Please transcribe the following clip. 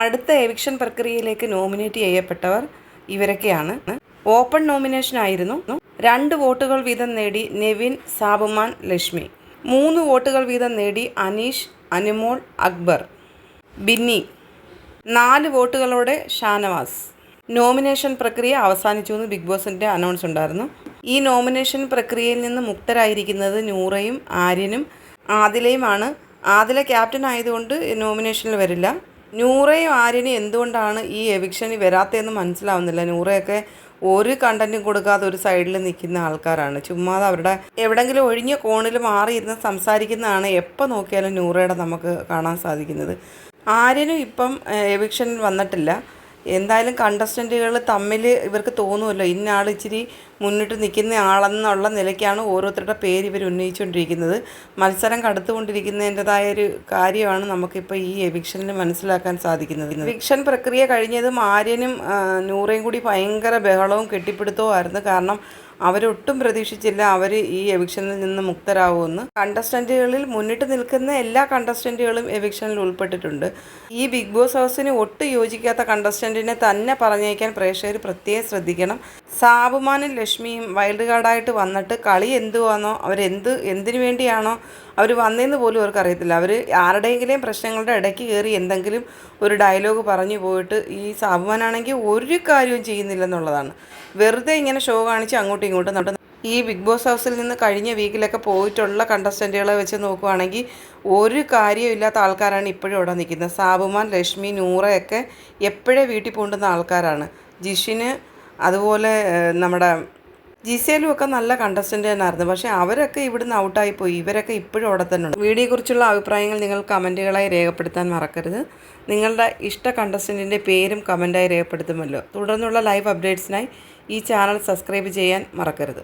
അടുത്ത എവിക്ഷൻ പ്രക്രിയയിലേക്ക് നോമിനേറ്റ് ചെയ്യപ്പെട്ടവർ ഇവരൊക്കെയാണ്. ഓപ്പൺ നോമിനേഷൻ ആയിരുന്നു. രണ്ട് വോട്ടുകൾ വീതം നേടി നെവിൻ സാബുമാൻ ലക്ഷ്മി. മൂന്ന് വോട്ടുകൾ വീതം നേടി അനീഷ് അനുമോൾ അക്ബർ. ബിന്നി. നാല് വോട്ടുകളോടെ ഷാനവാസ്. നോമിനേഷൻ പ്രക്രിയ അവസാനിച്ചു എന്ന് ബിഗ് ബോസിന്റെ അനൗൺസ് ഉണ്ടായിരുന്നു. ഈ നോമിനേഷൻ പ്രക്രിയയിൽ നിന്ന് മുക്തരായിരിക്കുന്നത് നൂറയും ആര്യനും. ആദിലയുമാണ്. ആദില ക്യാപ്റ്റൻ ആയതുകൊണ്ട് നോമിനേഷനിൽ വരില്ല. നൂറയും ആര്യനും എന്തുകൊണ്ടാണ് ഈ എവിക്ഷന് വരാത്തതെന്ന് മനസ്സിലാവുന്നില്ല. നൂറയൊക്കെ ഒരു കണ്ടന്റും കൊടുക്കാതെ ഒരു സൈഡിൽ നിൽക്കുന്ന ആൾക്കാരാണ്. ചുമ്മാതെ അവരുടെ എവിടെങ്കിലും ഒഴിഞ്ഞ കോണിൽ മാറിയിരുന്ന് സംസാരിക്കുന്നതാണ് എപ്പോൾ നോക്കിയാലും നൂറയുടെ നമുക്ക് കാണാൻ സാധിക്കുന്നത്. ആര്യനും ഇപ്പം എവിക്ഷനിൽ വന്നിട്ടില്ല. എന്തായാലും കണ്ടസ്റ്റന്റുകൾ തമ്മിൽ ഇവർക്ക് തോന്നുമല്ലോ ഇന്ന ആൾ ഇച്ചിരി മുന്നിട്ട് നിൽക്കുന്ന ആളെന്നുള്ള നിലയ്ക്കാണ് ഓരോരുത്തരുടെ പേര് ഇവർ ഉന്നയിച്ചുകൊണ്ടിരിക്കുന്നത്. മത്സരം കടുത്തുകൊണ്ടിരിക്കുന്നതിന്റെതായ ഒരു കാര്യമാണ് നമുക്കിപ്പോൾ ഈ എവിക്ഷനിൽ മനസ്സിലാക്കാൻ സാധിക്കുന്നത്. എവിക്ഷൻ പ്രക്രിയ കഴിഞ്ഞതും ആര്യനും നൂറേയും കൂടി ഭയങ്കര ബഹളവും കെട്ടിപ്പിടുത്തവും ആയിരുന്നു കാരണം അവരൊട്ടും പ്രതീക്ഷിച്ചില്ല അവർ ഈ എവിക്ഷനിൽ നിന്ന് മുക്തരാകുമെന്ന് കണ്ടസ്റ്റന്റുകളിൽ മുന്നിട്ട് നിൽക്കുന്ന എല്ലാ കണ്ടസ്റ്റന്റുകളും എവിക്ഷനിൽ ഉൾപ്പെട്ടിട്ടുണ്ട്. ഈ ബിഗ് ബോസ് ഹൗസിന് ഒട്ടും യോജിക്കാത്ത കണ്ടസ്റ്റന്റിനെ തന്നെ പറഞ്ഞേക്കാൻ പ്രേക്ഷകർ പ്രത്യേകം ശ്രദ്ധിക്കണം. സാബുമാനും ലക്ഷ്മിയും വൈൽഡ് കാർഡായിട്ട് വന്നിട്ട് കളി എന്തുവാണോ അവരെന്ത് എന്തിനു വേണ്ടിയാണോ അവർ വന്നതെന്ന് പോലും അവർക്ക് അറിയത്തില്ല. അവർ ആരുടെയെങ്കിലും പ്രശ്നങ്ങളുടെ ഇടയ്ക്ക് കയറി എന്തെങ്കിലും ഒരു ഡയലോഗ് പറഞ്ഞു പോയിട്ട് ഈ സാബുമാനാണെങ്കിൽ ഒരു കാര്യവും ചെയ്യുന്നില്ലെന്നുള്ളതാണ്. വെറുതെ ഇങ്ങനെ ഷോ കാണിച്ച് അങ്ങോട്ടും ഇങ്ങോട്ടും നടന്നു ഈ ബിഗ് ബോസ് ഹൗസിൽ നിന്ന് കഴിഞ്ഞ വീക്കിലൊക്കെ പോയിട്ടുള്ള കണ്ടസ്റ്റന്റുകളെ വെച്ച് നോക്കുവാണെങ്കിൽ ഒരു കാര്യമില്ലാത്ത ആൾക്കാരാണ് ഇപ്പോഴും ഇവിടെ നിൽക്കുന്നത്. സാബുമാൻ ലക്ഷ്മി നൂറയൊക്കെ എപ്പോഴേ വീട്ടിൽ പോണ്ടുന്ന ആൾക്കാരാണ്. ജിഷിന് അതുപോലെ നമ്മുടെ ജിസേലും ഒക്കെ നല്ല കണ്ടസ്റ്റന്റ് തന്നെയായിരുന്നു. പക്ഷേ അവരൊക്കെ ഇവിടുന്ന് ഔട്ടായി പോയി. ഇവരൊക്കെ ഇപ്പോഴും അവിടെ തന്നെ ഉണ്ട്. വീഡിയോയെക്കുറിച്ചുള്ള അഭിപ്രായങ്ങൾ നിങ്ങൾ കമന്റുകളായി രേഖപ്പെടുത്താൻ മറക്കരുത്. നിങ്ങളുടെ ഇഷ്ട കണ്ടസ്റ്റന്റിന്റെ പേരും കമന്റായി രേഖപ്പെടുത്തുമല്ലോ. തുടർന്നുള്ള ലൈവ് അപ്ഡേറ്റ്സിനായി ഈ ചാനൽ സബ്സ്ക്രൈബ് ചെയ്യാൻ മറക്കരുത്.